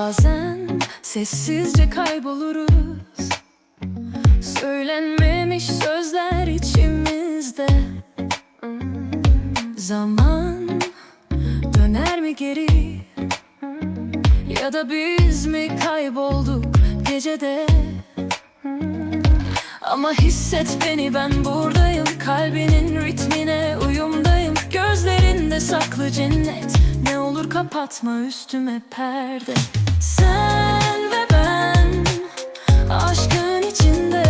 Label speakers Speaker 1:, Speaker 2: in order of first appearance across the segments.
Speaker 1: Bazen sessizce kayboluruz. Söylenmemiş sözler içimizde. Hmm, Zaman döner mi geri? Ya da biz mi kaybolduk gecede? Hmm, Ama hisset beni ben buradayım. Kalbinin ritmine uyumdayım. Gözlerinde saklı cennet. Ne olur kapatma üstüme perde Sen ve ben Aşkın içinde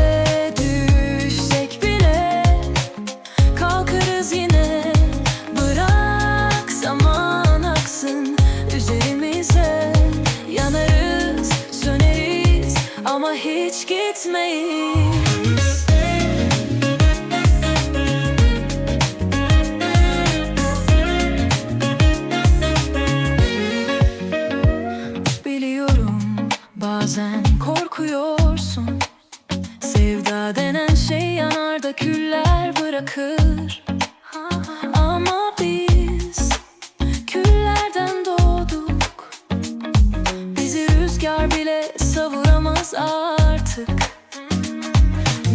Speaker 1: düşsek bile Kalkarız yine. Bırak zaman aksın üzerimize. Yanarız, söneriz ama hiç gitmeyiz bazen korkuyorsun. Sevda denen şey yanar da küller bırakır. Ama biz küllerden doğduk. Bizi rüzgar bile savuramaz artık.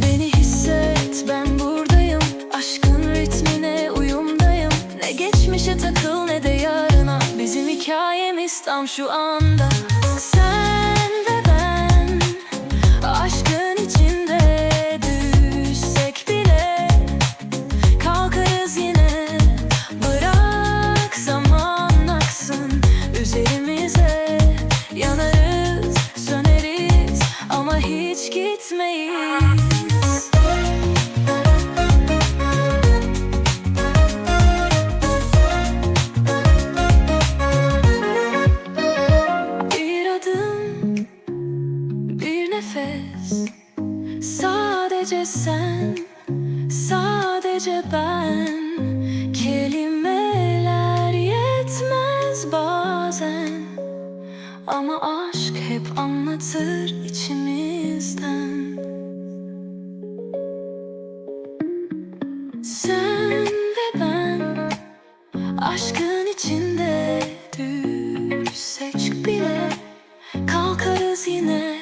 Speaker 1: Beni hisset ben buradayım. Aşkın ritmine uyumdayım. Ne geçmişe takıl ne de yarına. Bizim hikayemiz tam şu anda. Sen Bir adım, bir nefes. Sadece sen, sadece ben. Kelimeler yetmez bazen. Ama aşk hep anlatır içimizden Aşkın içinde düşsek bile Kalkarız yine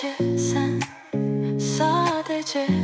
Speaker 1: Sadece sen, sadece